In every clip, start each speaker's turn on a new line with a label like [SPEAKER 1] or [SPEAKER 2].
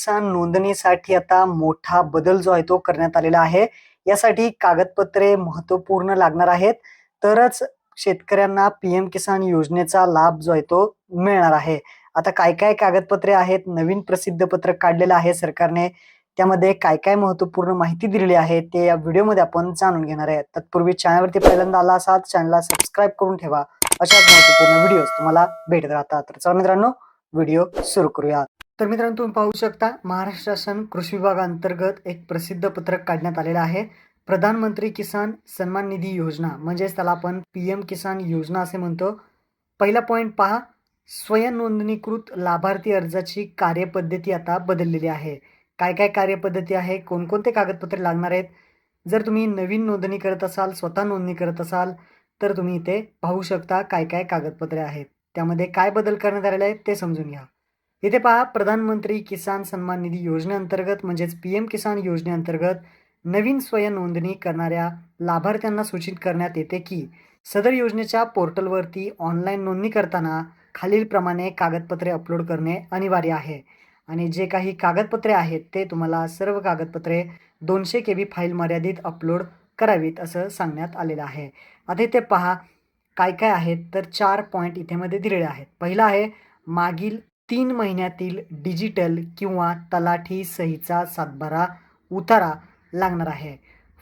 [SPEAKER 1] किसान नोंदणीसाठी आता मोठा बदल जो आहे तो करण्यात आलेला आहे. यासाठी कागदपत्रे महत्त्वपूर्ण लागणार आहेत. तरच शेतकऱ्यांना पीएम किसान योजनेचा लाभ जो आहे तो मिळणार आहे. आता काय काय कागदपत्रे आहेत? नवीन प्रसिद्ध पत्रक काढलेलं आहे सरकारने. त्यामध्ये काय काय महत्त्वपूर्ण माहिती दिलेली आहे ते या व्हिडिओमध्ये आपण जाणून घेणार आहे. तत्पूर्वी चॅनलवरती पहिल्यांदा आला असाल चॅनलला सबस्क्राईब करून ठेवा. अशाच महत्त्वपूर्ण व्हिडिओ तुम्हाला भेटत राहतात. तर चला मित्रांनो व्हिडिओ सुरू करूया. तर मित्रांनो तुम्ही पाहू शकता महाराष्ट्र शासन कृषी विभागाअंतर्गत एक प्रसिद्ध पत्रक काढण्यात आलेलं आहे. प्रधानमंत्री किसान सन्मान निधी योजना म्हणजेच त्याला आपण पी एम किसान योजना असे म्हणतो. पहिला पॉईंट पहा स्वयं नोंदणीकृत लाभार्थी अर्जाची कार्यपद्धती आता बदललेली आहे. काय काय कार्यपद्धती आहे कोणकोणते कागदपत्रे लागणार आहेत? जर तुम्ही नवीन नोंदणी करत असाल स्वतः नोंदणी करत असाल तर तुम्ही इथे पाहू शकता काय काय कागदपत्रे आहेत. त्यामध्ये काय बदल करण्यात आलेले आहेत ते समजून घ्या. इथे पहा प्रधानमंत्री किसान सन्मान निधी योजनेअंतर्गत म्हणजेच पी एम किसान योजनेअंतर्गत नवीन स्वयं नोंदणी करणाऱ्या लाभार्थ्यांना सूचित करण्यात येते की सदर योजनेच्या पोर्टलवरती ऑनलाईन नोंदणी करताना खालीलप्रमाणे कागदपत्रे अपलोड करणे अनिवार्य आहे. आणि जे काही कागदपत्रे आहेत ते तुम्हाला सर्व कागदपत्रे दोनशे के बी फाईल मर्यादित अपलोड करावीत असं सांगण्यात आलेलं आहे. आता इथे पहा काय काय आहेत तर चार पॉईंट इथे मध्ये दिलेले आहेत. पहिला आहे मागील तीन महिन्यातील डिजिटल किंवा तलाठी सहीचा सातबारा उतारा लागणार आहे.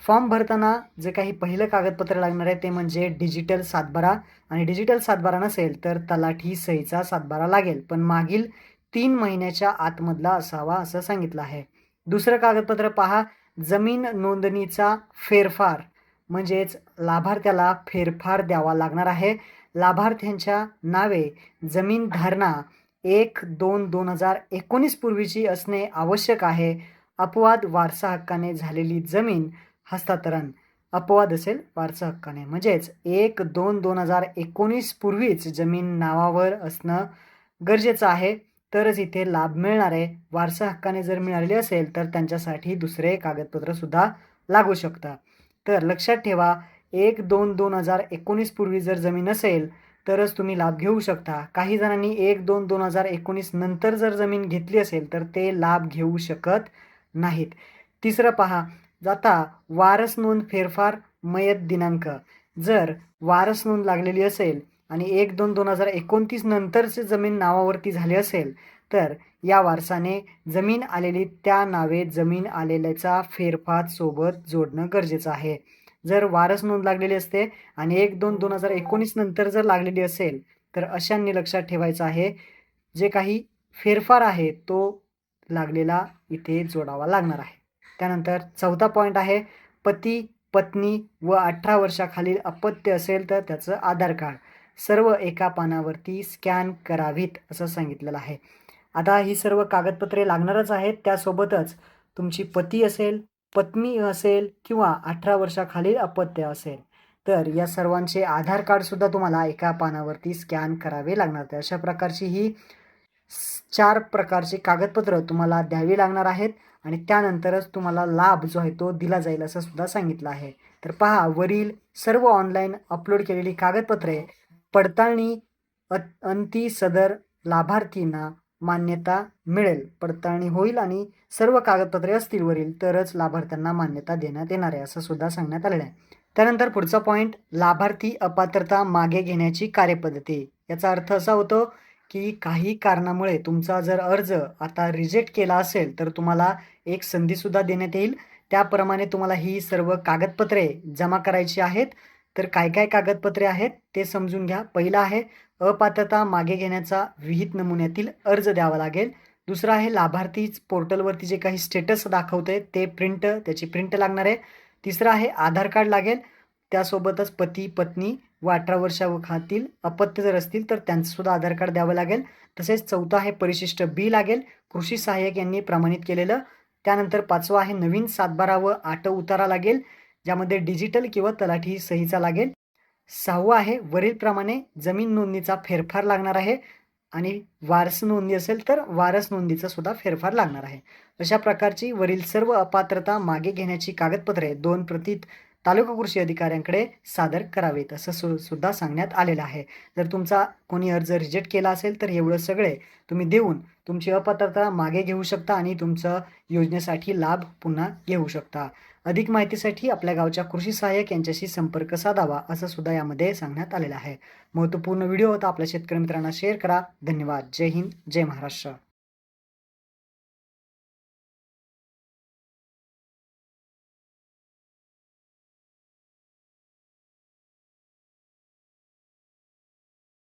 [SPEAKER 1] फॉर्म भरताना जे काही पहिलं कागदपत्र लागणार आहे ते म्हणजे डिजिटल सातबारा आणि डिजिटल सातबारा नसेल तर तलाठी सहीचा सातबारा लागेल. पण मागील तीन महिन्याच्या आतमधला असावा असं सांगितलं आहे. दुसरं कागदपत्र पहा. जमीन नोंदणीचा फेरफार म्हणजेच लाभार्थ्याला फेरफार द्यावा लागणार आहे. लाभार्थ्यांच्या नावे जमीन धारणा एक दोन दोन हजार एकोणीस पूर्वीची असणे आवश्यक आहे. अपवाद वारसा हक्काने झालेली जमीन हस्तांतरण. अपवाद असेल वारसा हक्काने. म्हणजेच एक दोन दोन हजार एकोणीस पूर्वीच जमीन नावावर असणं गरजेचं आहे. तरच इथे लाभ मिळणार. आहे वारसा हक्काने जर मिळालेली असेल तर त्यांच्यासाठी दुसरे कागदपत्र सुद्धा लागू शकतं. तर लक्षात ठेवा एक दोन दोन हजार एकोणीस पूर्वी जर जमीन असेल तरच तुम्ही लाभ घेऊ शकता. काही जणांनी एक दोन दोन हजार एकोणीस नंतर जर जमीन घेतली असेल तर ते लाभ घेऊ शकत नाहीत. तिसरं पहा जाता वारस नोंद फेरफार मयत दिनांक. जर वारस नोंद लागलेली असेल आणि एक दोन दोन हजार एकोणतीस नंतरचे जमीन नावावरती झाली असेल तर या वारसाने जमीन आलेली त्या नावे जमीन आलेल्याचा फेरफार सोबत जोडणं गरजेचं आहे. जर वारस नोंद लागलेली असते आणि एक दोन दोन हजार एकोणीस नंतर जर लागलेली असेल तर अशांनी लक्षात ठेवायचं आहे जे काही फेरफार आहे तो लागलेला इथे जोडावा लागणार आहे. त्यानंतर चौथा पॉईंट आहे पती पत्नी व अठरा वर्षाखालील अपत्य असेल तर त्याचं आधार कार्ड. सर्व एका पानावरती स्कॅन करावीत असं सांगितलेलं आहे. आता ही सर्व कागदपत्रे लागणारच आहेत त्यासोबतच तुमची पती असेल पत्नी असेल किंवा अठरा वर्षाखालील अपत्य असेल तर या सर्वांचे आधार कार्डसुद्धा तुम्हाला एका पानावरती स्कॅन करावे लागणार. तर अशा प्रकारची ही चार प्रकारची कागदपत्र तुम्हाला द्यावी लागणार आहेत आणि त्यानंतरच तुम्हाला लाभ जो आहे तो दिला जाईल असं सुद्धा सांगितलं आहे. तर पहा वरील सर्व ऑनलाईन अपलोड केलेली कागदपत्रे पडताळणी अंती सदर लाभार्थींना मान्यता मिळेल. पडताळणी होईल आणि सर्व कागदपत्रे असतील वरील तरच लाभार्थ्यांना मान्यता देण्यात येणार आहे असं सुद्धा सांगण्यात आलेलं आहे. त्यानंतर पुढचा पॉईंट लाभार्थी अपात्रता मागे घेण्याची कार्यपद्धती. याचा अर्थ असा होतो की काही कारणामुळे तुमचा जर अर्ज आता रिजेक्ट केला असेल तर तुम्हाला एक संधीसुद्धा देण्यात येईल. त्याप्रमाणे तुम्हाला ही सर्व कागदपत्रे जमा करायची आहेत. तर काय काय कागदपत्रे आहेत ते समजून घ्या. पहिलं आहे अपात्रता मागे घेण्याचा विहित नमुन्यातील अर्ज द्यावा लागेल. दुसरं आहे लाभार्थी पोर्टलवरती जे काही स्टेटस दाखवते ते प्रिंट त्याची प्रिंट लागणार आहे. तिसरं आहे आधार कार्ड लागेल. त्यासोबतच पती पत्नी व अठरा वर्षाखातील अपत्य जर असतील तर त्यांचंसुद्धा आधार कार्ड द्यावं लागेल. तसेच चौथं आहे परिशिष्ट बी लागेल. कृषी सहाय्यक यांनी प्रमाणित केलेलं. त्यानंतर पाचवं आहे नवीन सातबारा व आट उतारा लागेल. ज्यामध्ये डिजिटल किंवा तलाठी सहीचा लागेल. सहावं आहे वरीलप्रमाणे जमीन नोंदणीचा फेरफार लागणार आहे. आणि वारस नोंदणी असेल तर वारस नोंदीचा सुद्धा फेरफार लागणार आहे. अशा प्रकारची वरील सर्व अपात्रता मागे घेण्याची कागदपत्रे दोन प्रतीत तालुका कृषी अधिकाऱ्यांकडे सादर करावेत असं सु सुद्धा सांगण्यात आलेलं आहे. जर तुमचा कोणी अर्ज रिजेक्ट केला असेल तर एवढं सगळे तुम्ही देऊन तुमची अपात्रता मागे घेऊ शकता आणि तुमचं योजनेसाठी लाभ पुन्हा घेऊ शकता. अधिक माहितीसाठी आपल्या गावच्या कृषी सहाय्यक यांच्याशी संपर्क साधावा असं सुद्धा यामध्ये सांगण्यात आलेलं आहे. महत्त्वपूर्ण व्हिडिओ होता आपल्या शेतकरी मित्रांना शेअर करा. धन्यवाद. जय हिंद. जय महाराष्ट्र.